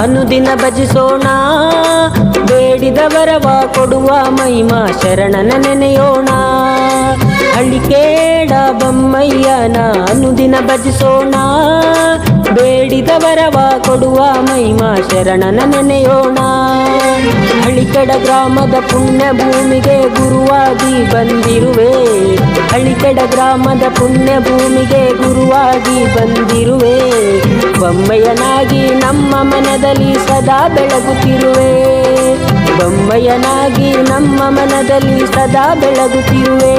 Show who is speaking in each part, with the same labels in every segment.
Speaker 1: ಅನುದಿನ ಭಜಿಸೋಣ. ಬೇಡಿದವರವ ಕೊಡುವ ಮಹಿಮಾ ಶರಣನ ನೆನೆಯೋಣ. ಹಳ್ಳಿಕೇಡ ಬೊಮ್ಮಯ್ಯನ ಅನುದಿನ ಭಜಿಸೋಣ. ಬೇಡಿದವರವ ಕೊಡುವ ಮಹಿಮಾ ಶರಣನ ನೆನೆಯೋಣ. ಹಳ್ಳಿಕಡ ಗ್ರಾಮದ ಪುಣ್ಯ ಭೂಮಿಗೆ ಗುರುವಾಗಿ ಬಂದಿರುವೆ. ಹಳ್ಳಿಕಡ ಗ್ರಾಮದ ಪುಣ್ಯ ಭೂಮಿಗೆ ಗುರುವಾಗಿ ಬಂದಿರುವೆ. ಬೊಮ್ಮಯ್ಯನಾಗಿ ನಮ್ಮ ಮನದಲ್ಲಿ ಸದಾ ಬೆಳಗುತ್ತಿರುವೆ. ಬೊಮ್ಮಯ್ಯನಾಗಿ ನಮ್ಮ ಮನದಲ್ಲಿ ಸದಾ ಬೆಳಗುತ್ತಿರುವೆ.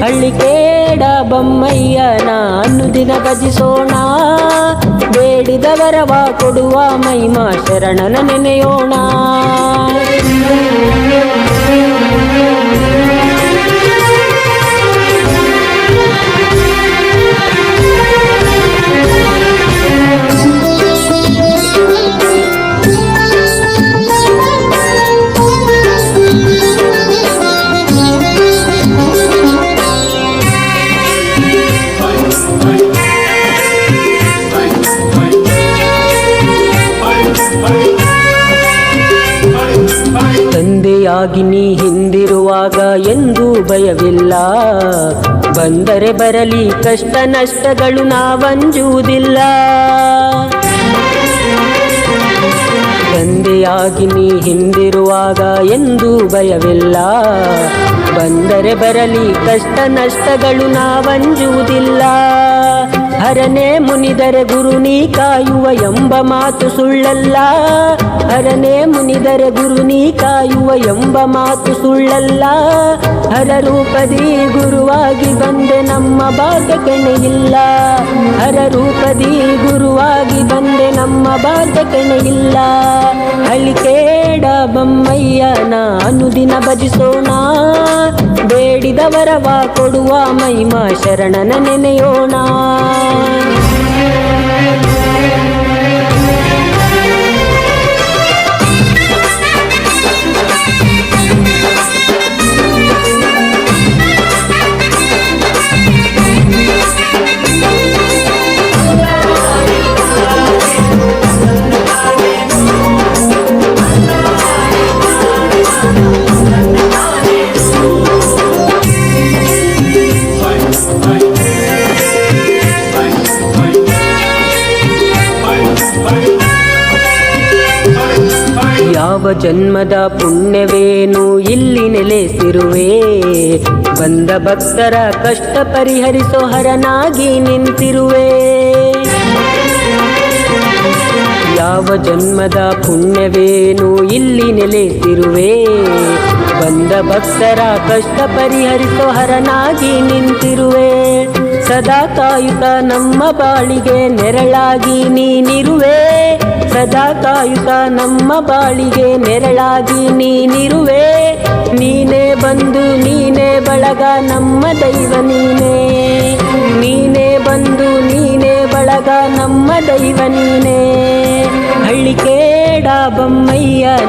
Speaker 1: ಹಳ್ಳಿಕೇಡ ಬೊಮ್ಮಯ್ಯನ ಅನ್ನುದಿನ ಭಜಿಸೋಣ. ಬೇಡಿದವರವ ಕೊಡುವ ಮೈಮಾ ಶರಣನ ನೆನೆಯೋಣ. ತಂದೆಯಾಗಿ ನೀ ಹಿಂದಿರುವಾಗ ಎಂದೂ ಭಯವಿಲ್ಲ. ಬಂದರೆ ಬರಲಿ ಕಷ್ಟ ನಷ್ಟಗಳು ನಾವಂಜುವುದಿಲ್ಲ. ತಂದೆಯಾಗಿ ನೀ ಹಿಂದಿರುವಾಗ ಎಂದೂ ಭಯವಿಲ್ಲ. ಬಂದರೆ ಬರಲಿ ಕಷ್ಟ ನಷ್ಟಗಳು ನಾವಂಜುವುದಿಲ್ಲ. ಹರನೇ ಮುನಿದರೆ ಗುರು ನೀ ಕಾಯುವ ಎಂಬ ಮಾತು ಸುಳ್ಳಲ್ಲ. ಹರನೇ ಮುನಿದರೆ ಗುರು ನೀ ಕಾಯುವ ಎಂಬ ಮಾತು ಸುಳ್ಳಲ್ಲ. ಹರ ರೂಪದಿ ಗುರುವಾಗಿ ಬಂದೆ ನಮ್ಮ ಭಾಗ್ಯ ಕೆಣೆಯಿಲ್ಲ ಹರ ರೂಪದಿ ಗುರುವಾಗಿ ಬಂದೆ ನಮ್ಮ ಭಾಗ್ಯ ಕೆಣೆಯಿಲ್ಲ ಹಳಿಕೇಡ ನಾನು ದಿನ ಭಜಿಸೋಣ. ಬೇಡಿದವರವ ಕೊಡುವ ಮಹಿಮಾ ಶರಣನ ನೆನೆಯೋಣ. ಯಾವ ಜನ್ಮದ ಪುಣ್ಯವೇನು ಇಲ್ಲಿ ನೆಲೆಸಿರುವೆ. ಬಂದ ಭಕ್ತರ ಕಷ್ಟ ಪರಿಹರಿಸೋ ಹರನಾಗಿ ನಿಂತಿರುವೆ. ಯಾವ ಜನ್ಮದ ಪುಣ್ಯವೇನು ಇಲ್ಲಿ ನೆಲೆಸಿರುವೆ. ಬಂದ ಭಕ್ತರ ಕಷ್ಟ ಪರಿಹರಿಸೋ ಹರನಾಗಿ ನಿಂತಿರುವೆ. ಸದಾ ಕಾಯುತ್ತ ನಮ್ಮ ಬಾಳಿಗೆ ನೆರಳಾಗಿ ನೀನಿರುವೆ. ಸದಾ ಕಾಯುತ್ತ ನಮ್ಮ ಬಾಳಿಗೆ ನೆರಳಾಗಿ ನೀನಿರುವೆ. ನೀನೇ ಬಂದು, ನೀನೇ ಬಳಗ ನಮ್ಮ ದೈವ ನೀನೇ. ನೀನೇ ಬಂದು, ನೀನೇ ಬಳಗ ನಮ್ಮ ದೈವ ನೀನೇ. ಹಳ್ಳಿಕೇಡ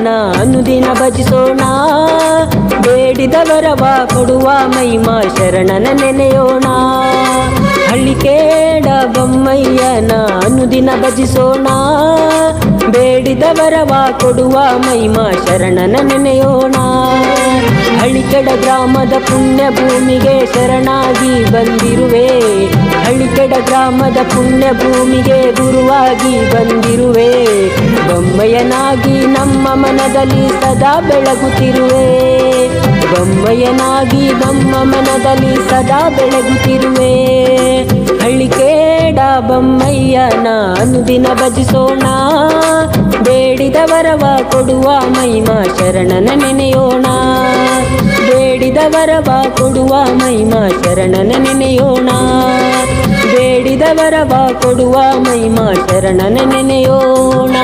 Speaker 1: ನಾನು ದಿನ ಭಜಿಸೋಣ. ಬೇಡಿದವರವ ಕೊಡುವ ಮೈಮಾ ಶರಣನ ನೆನೆಯೋಣ. ಹಳ್ಳಿಕೇಡ ಬೊಮ್ಮಯ್ಯನ ಅನುದಿನ ಭಜಿಸೋಣ. ಬೇಡಿದವರವ ಕೊಡುವ ಮೈಮಾ ಶರಣನ ನೆನೆಯೋಣ. ಹಳಿಕೆಡ ಗ್ರಾಮದ ಪುಣ್ಯ ಭೂಮಿಗೆ ಶರಣಾಗಿ ಬಂದಿರುವೆ. ಹಳ್ಳಿಕಡ ಗ್ರಾಮದ ಪುಣ್ಯ ಭೂಮಿಗೆ ಗುರುವಾಗಿ ಬಂದಿರುವೆ. ಬೊಮ್ಮಯ್ಯನಾಗಿ ನಮ್ಮ ಮನದಲ್ಲಿ ಸದಾ ಬೆಳಗುತ್ತಿರುವೆ. ಬೊಮ್ಮಯ್ಯನಾಗಿ ನಮ್ಮ ಮನದಲ್ಲಿ ಸದಾ ಬೆಳಗುತ್ತಿರುವೆ. ಹಳ್ಳಿಕೇಡ ಬೊಮ್ಮಯ್ಯನ ದಿನ ಭಜಿಸೋಣ. ಬೇಡಿದವರವ ಕೊಡುವ ಮಹಿಮಾ ಶರಣನ ನೆನೆಯೋಣ. ಬೇಡಿದವರವ ಕೊಡುವ ಮಹಿಮಾ ಶರಣನ ನೆನೆಯೋಣ. ಬೇಡಿದವರವ ಕೊಡುವ ಮಹಿಮಾ ಶರಣನ ನೆನೆಯೋಣ.